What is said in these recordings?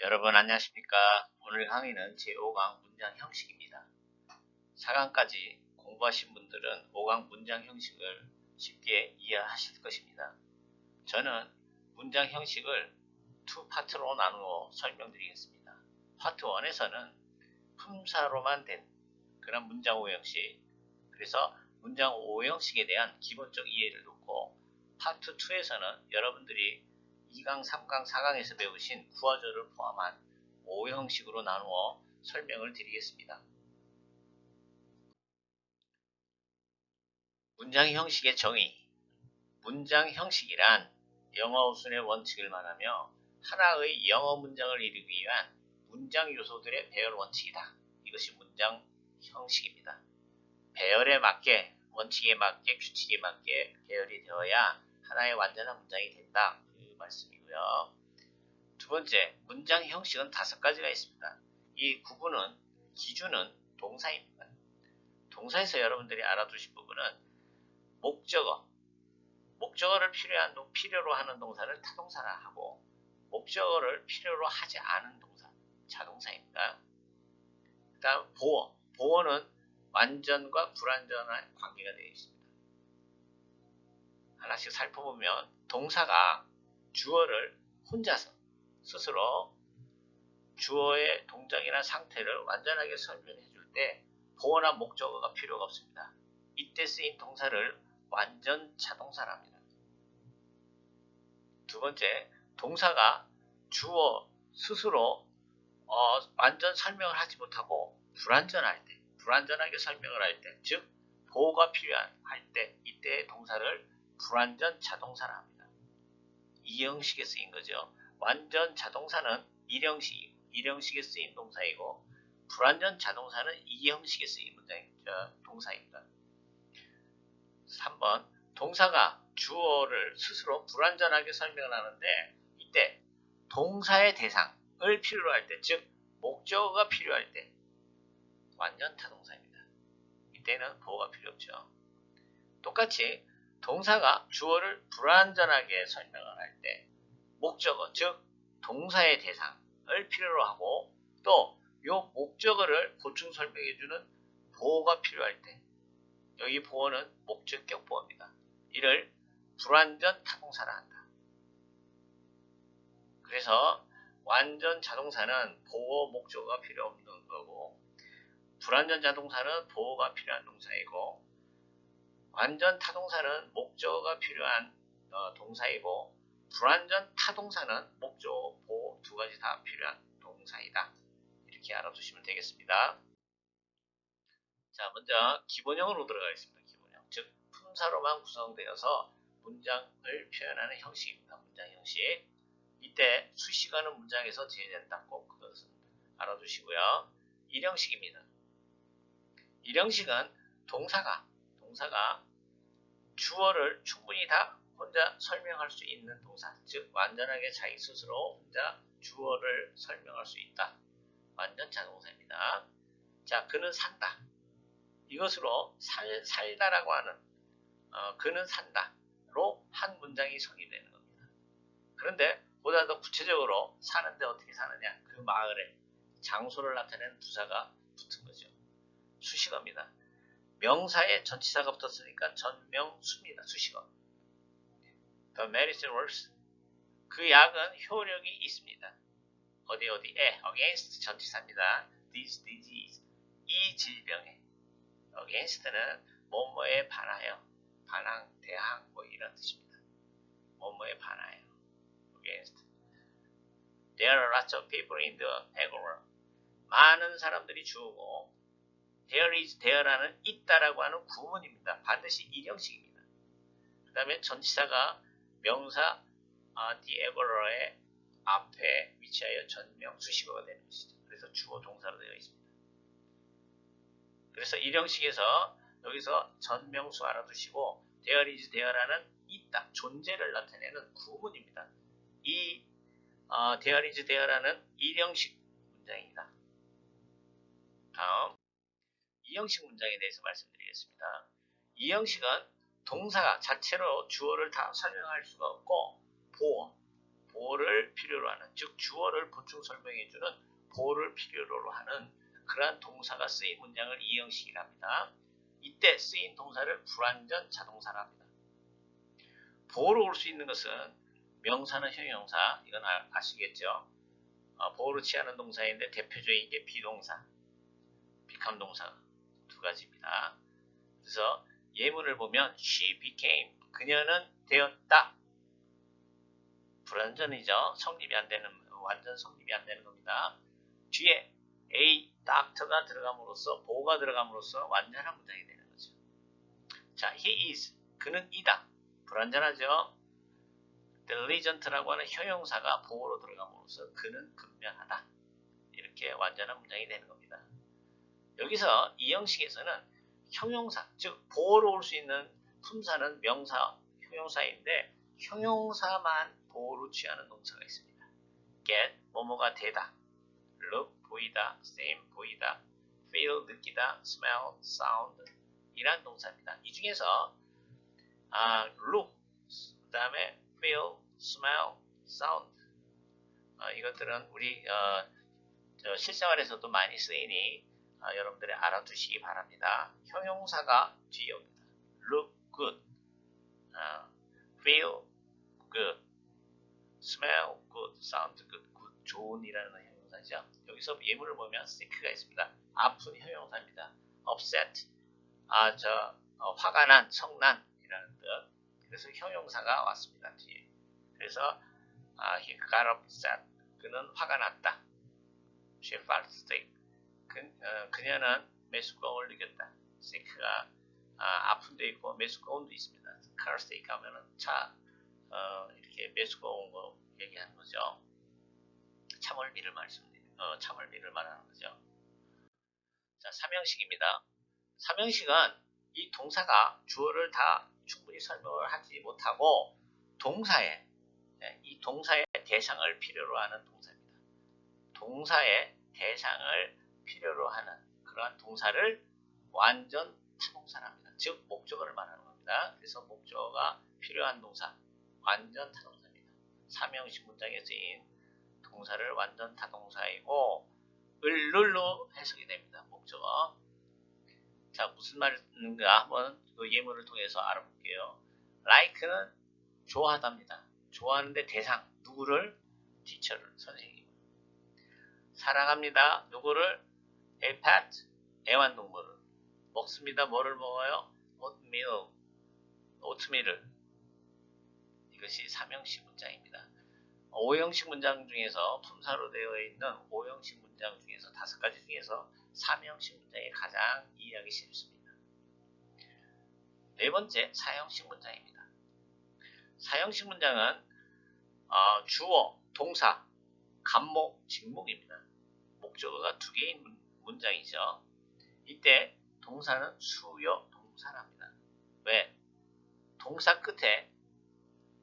여러분 안녕하십니까? 오늘 강의는 제5강 문장 형식입니다. 4강까지 공부하신 분들은 5강 문장 형식을 쉽게 이해하실 것입니다. 저는 문장 형식을 두 파트로 나누어 설명드리겠습니다. 파트 1에서는 품사로만 된 그런 문장 오형식 그래서 문장 오형식에 대한 기본적 이해를 놓고 파트 2에서는 여러분들이 2강, 3강, 4강에서 배우신 구화절을 포함한 5 형식으로 나누어 설명을 드리겠습니다. 문장 형식의 정의 문장 형식이란 영어 우순의 원칙을 말하며 하나의 영어 문장을 이루기 위한 문장 요소들의 배열 원칙이다. 이것이 문장 형식입니다. 배열에 맞게, 원칙에 맞게, 규칙에 맞게 배열이 되어야 하나의 완전한 문장이 된다. 말씀이고요. 두 번째, 문장 형식은 다섯 가지가 있습니다. 이 구분은, 기준은 동사입니다. 동사에서 여러분들이 알아두실 부분은 목적어, 목적어를 필요한, 필요로 하는 동사를 타동사라 하고 목적어를 필요로 하지 않은 동사, 자동사입니다. 그 다음 보어, 보어는 완전과 불완전한 관계가 되어 있습니다. 하나씩 살펴보면 동사가 주어를 혼자서 스스로 주어의 동작이나 상태를 완전하게 설명해 줄 때 보어나 목적어가 필요가 없습니다. 이때 쓰인 동사를 완전 자동사랍니다. 두 번째, 동사가 주어 스스로 어, 완전 설명을 하지 못하고 불완전할 때, 불완전하게 설명을 할 때, 즉 보호가 필요할 때 이때 동사를 불완전 자동사라 합니다. 이 형식에 쓰인 거죠. 완전 자동사는 일형식, 일형식에 쓰인 동사이고 불완전 자동사는 이 형식에 쓰인 문장이죠. 동사입니다. 3번 동사가 주어를 스스로 불완전하게 설명을 하는데 이때 동사의 대상을 필요로 할 때, 즉 목적어가 필요할 때 완전 타동사입니다. 이때는 보호가 필요 없죠. 똑같이 동사가 주어를 불완전하게 설명을 할 때 목적어 즉 동사의 대상을 필요로 하고 또이 목적어를 보충 설명해주는 보호가 필요할 때 여기 보호는 목적격 보호입니다. 이를 불완전 타동사라 한다. 그래서 완전 자동사는 보호 목적어가 필요 없는 거고 불완전 자동사는 보호가 필요한 동사이고 완전 타동사는 목적어가 필요한 어, 동사이고 불완전 타동사는 목적어, 보호 두 가지 다 필요한 동사이다. 이렇게 알아두시면 되겠습니다. 자, 먼저 기본형으로 들어가겠습니다. 기본형. 즉, 품사로만 구성되어서 문장을 표현하는 형식입니다. 문장 형식. 이때 수식어는 문장에서 제외된다. 꼭 그것은 알아두시고요. 일형식입니다. 일형식은 동사가 동사가 주어를 충분히 다 혼자 설명할 수 있는 동사, 즉 완전하게 자기 스스로 혼자 주어를 설명할 수 있다. 완전 자동사입니다. 자, 그는 산다. 이것으로 살, 살다라고 하는 어, 그는 산다로 한 문장이 성립되는 겁니다. 그런데 보다 더 구체적으로 사는데 어떻게 사느냐 그 마을에 장소를 나타내는 부사가 붙은 거죠. 수식어입니다. 명사에 전치사가 붙었으니까 전명수입니다. 수식어. The medicine works. 그 약은 효력이 있습니다. 어디 어디에 against 전치사입니다. This disease. 이 질병에 against는 뭐뭐에 반하여 반항, 대항 뭐 이런 뜻입니다. 뭐뭐에 반하여 against. There are lots of people in the agora. 많은 사람들이 죽고 there is there라는 있다라고 하는 구문입니다. 반드시 일형식입니다. 그 다음에 전치사가 명사 아, 디에버러의 앞에 위치하여 전명 수식어가 되는 것이죠. 그래서 주어 동사로 되어 있습니다. 그래서 일형식에서 여기서 전명수 알아두시고 there is there라는 있다, 존재를 나타내는 구문입니다. 이 어, there is there라는 일형식 문장입니다. 다음 이 형식 문장에 대해서 말씀드리겠습니다. 이 형식은 동사가 자체로 주어를 다 설명할 수가 없고 보어, 보호를 필요로 하는 즉 주어를 보충 설명해주는 보호를 필요로 하는 그러한 동사가 쓰인 문장을 이 형식이랍니다. 이때 쓰인 동사를 불완전 자동사라 합니다. 보호로 올 수 있는 것은 명사는 형용사 이건 아, 시겠죠 어, 보호로 취하는 동사인데 대표적인 게 비동사, 비캄동사 두 가지입니다. 그래서 예문을 보면 she became 그녀는 되었다. 불완전이죠. 성립이 안 되는 완전 성립이 안 되는 겁니다. 뒤에 a doctor가 들어감으로써 보호가 들어감으로써 완전한 문장이 되는 거죠. 자, he is 그는 이다. 불완전하죠. diligent라고 하는 형용사가 보호로 들어감으로써 그는 근면하다. 이렇게 완전한 문장이 되는 겁니다. 여기서 이 형식에서는 형용사, 즉 보호로 올 수 있는 품사는 명사, 형용사인데 형용사만 보호로 취하는 동사가 있습니다. get, 뭐뭐가 되다. look, 보이다. same, 보이다. feel, 느끼다. smell, sound 이란 동사입니다. 이 중에서 아, look, 그 다음에 feel, smell, sound 어, 이것들은 우리 어, 실생활에서도 많이 쓰이니 어, 여러분들이 알아두시기 바랍니다. 형용사가 뒤에 옵니다. look good, 어, feel good, smell good, sound good, good 좋은이라는 형용사죠. 여기서 예문을 보면 sick가 있습니다. 아픈 형용사입니다. upset, 아, 저, 어, 화가 난, 성난이라는 뜻. 그래서 형용사가 왔습니다. 뒤에. 그래서 아, he got upset. 그는 화가 났다. she felt sick. 그, 어, 그녀는 메스꺼움을 느꼈다. sick가 아, 아픈 데 있고 메스꺼움도 있습니다. sick 하면은 차 어, 이렇게 거 얘기하는 거죠. 참을미를 말씀, 어, 참을미를 말하는 거죠. 자, 삼형식입니다. 삼형식은 이 동사가 주어를 다 충분히 설명을 하지 못하고 동사에 네, 이 동사의 대상을 필요로 하는 동사입니다. 동사의 대상을 필요로 하는 그러한 동사를 완전 타동사랍니다. 즉 목적어를 말하는 겁니다. 그래서 목적어가 필요한 동사 완전 타동사입니다. 삼형식 문장에 쓰인 동사를 완전 타동사이고 을룰로 해석이 됩니다. 목적어. 자 무슨 말인가 한번 그 예문을 통해서 알아볼게요. like는 좋아하답니다. 좋아하는데 대상 누구를? 티처를 선생님. 사랑합니다. 누구를? A pet 애완동물을 먹습니다. 뭐를 먹어요? oatmeal 오트밀을 이것이 삼형식 문장입니다. 오형식 문장 중에서 품사로 되어 있는 오형식 문장 중에서 다섯 가지 중에서 삼형식 문장이 가장 이해하기 쉽습니다. 네 번째 사형식 문장입니다. 사형식 문장은 어, 주어, 동사, 간목, 직목입니다. 목적어가 두 개인 문장 이죠. 이때 동사는 수요 동사랍니다. 왜? 동사 끝에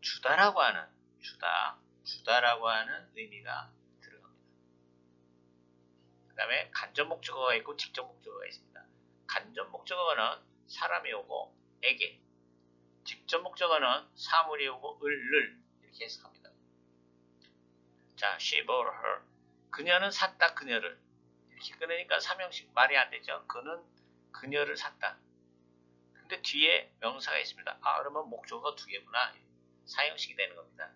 주다라고 하는 주다, 주다라고 하는 의미가 들어갑니다. 그 다음에 간접 목적어가 있고 직접 목적어가 있습니다. 간접 목적어는 사람이 오고 에게 직접 목적어는 사물이 오고 을를 이렇게 해석합니다. 자, she bought her. 그녀는 샀다 그녀를. 이렇게 끊으니까 삼형식 말이 안 되죠. 그는 그녀를 샀다. 근데 뒤에 명사가 있습니다. 아, 그러면 목적어가 두 개구나. 사형식이 되는 겁니다.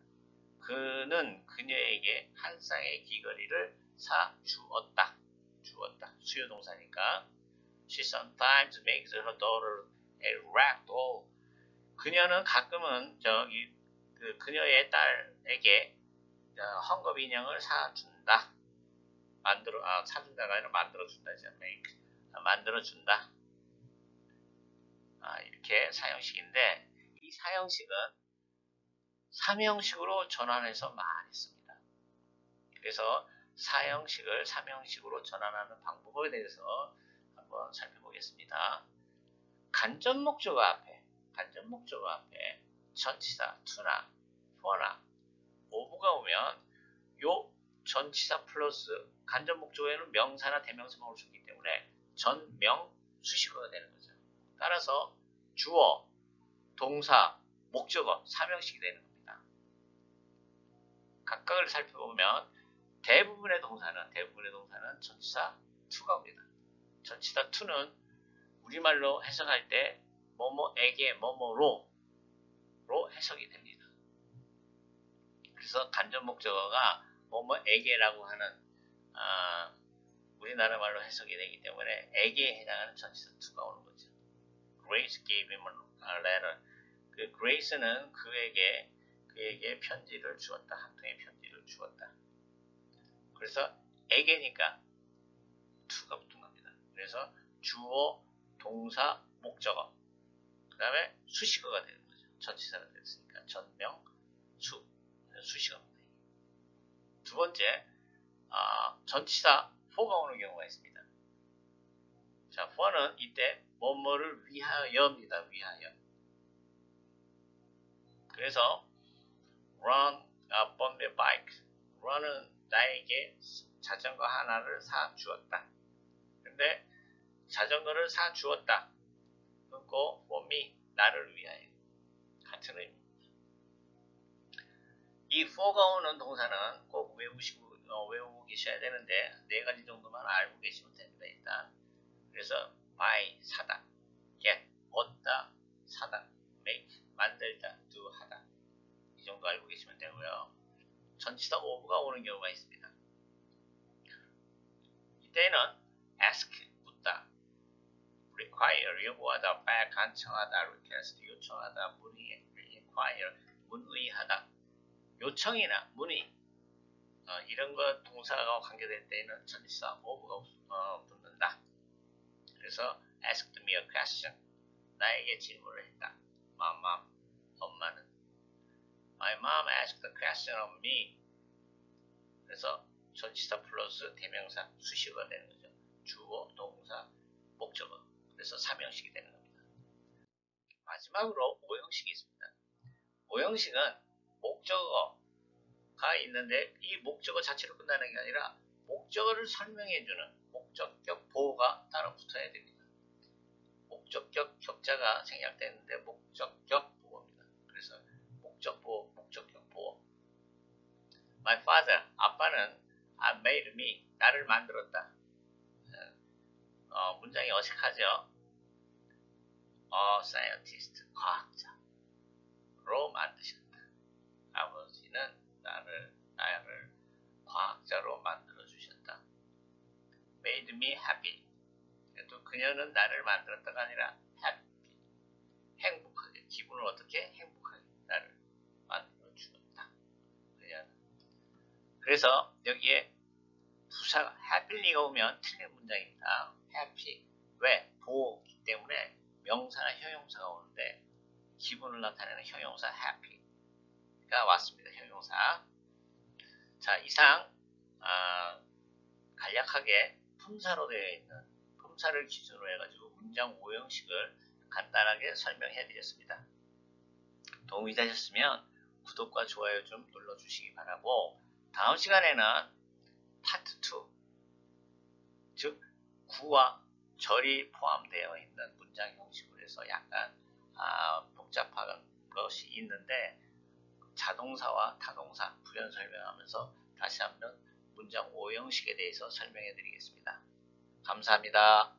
그는 그녀에게 한 쌍의 귀걸이를 사 주었다. 주었다. 수요 동사니까. She sometimes makes her daughter a rag doll. 그녀는 가끔은 저기 그 그녀의 딸에게 헝겊 인형을 사준다. 만들어 아 사준다가 아니라 만들어 준다죠. make 아, 만들어 준다. 아, 이렇게 사형식인데 이 사형식은 삼형식으로 전환해서 많이 씁니다. 그래서 사형식을 삼형식으로 전환하는 방법에 대해서 한번 살펴보겠습니다. 간접 목적어 앞에 간접 목적어 앞에 전치사 투나 for나 오브가 오면 요 전치사 플러스 간접 목적어에는 명사나 대명사가 올수 있기 때문에 전명 수식어가 되는 거죠. 따라서 주어, 동사, 목적어, 사명식이 되는 겁니다. 각각을 살펴보면 대부분의 동사는 대부분의 동사는 전치사 to가 옵니다. 전치사 to는 우리말로 해석할 때 뭐뭐에게 뭐뭐로 로 해석이 됩니다. 그래서 간접 목적어가 뭐뭐 에게라고 하는 아, 우리나라 말로 해석이 되기 때문에 에게에 해당하는 전치사 to가 오는 거죠. Grace gave him a letter. 그 Grace는 그에게 그에게 편지를 주었다. 한 통의 편지를 주었다. 그래서 에게니까 to가 붙은 겁니다. 그래서 주어, 동사, 목적어. 그 다음에 수식어가 되는 거죠. 전치사가 됐으니까 전명, 수, 수식어입니다. 두 번째, 아, 전치사 for가 오는 경우가 있습니다. 자, for는 이때 뭐뭐를 위하여입니다. 위하여. 그래서 run upon the bike. run은 나에게 자전거 하나를 사 주었다. 근데 자전거를 사 주었다. 그리고 for me, 나를 위하여. 같은 의미입니다. 이 for가 오는 동사는 꼭 외우시고 어, 외우고 계셔야 되는데 네 가지 정도만 알고 계시면 됩니다. 일단 그래서 buy 사다, get 얻다, 사다, make 만들다, do 하다 이 정도 알고 계시면 되고요. 전치사 of가 오는 경우가 있습니다. 이때는 ask 묻다, require 요구하다, back 간청하다, request 요청하다, 문의 require 문의하다, 요청이나 문의 어, 이런 것 동사가 관계될 때에는 전치사 of가 어, 붙는다. 그래서 asked me a question. 나에게 질문을 했다. My mom, 엄마는 My mom asked a question of me. 그래서 전치사 플러스 대명사 수식어가 되는 거죠. 주어, 동사, 목적어. 그래서 삼형식이 되는 겁니다. 마지막으로 오형식이 있습니다. 오형식은 목적어 가 있는데 이 목적어 자체로 끝나는 게 아니라 목적어를 설명해주는 목적격 보호가 따로 붙어야 됩니다. 목적격 격자가 생략되는데 목적격 보호입니다. 그래서 목적 보호, 목적격 보호. My father, 아빠는 I made me, 나를 만들었다. 어, 문장이 어색하죠? 어, scientist, 과학 그녀는 나를 만들었다가 아니라 happy. 행복하게, 기분을 어떻게 행복하게 나를 만들어 주었다. 그녀는. 그래서 여기에 부사가 happy가 오면 틀린 문장입니다. happy. 왜? 보기 때문에 명사나 형용사가 오는데 기분을 나타내는 형용사 happy가 왔습니다. 형용사. 자, 이상 아, 간략하게 품사로 되어 있는 품사를 기준으로 해가지고 문장 오형식을 간단하게 설명해 드렸습니다. 도움이 되셨으면 구독과 좋아요 좀 눌러주시기 바라고 다음 시간에는 파트 2 즉 구와 절이 포함되어 있는 문장 형식으로 해서 약간 아, 복잡한 것이 있는데 자동사와 타동사 부연 설명하면서 다시 한번 문장 오형식에 대해서 설명해 드리겠습니다. 감사합니다.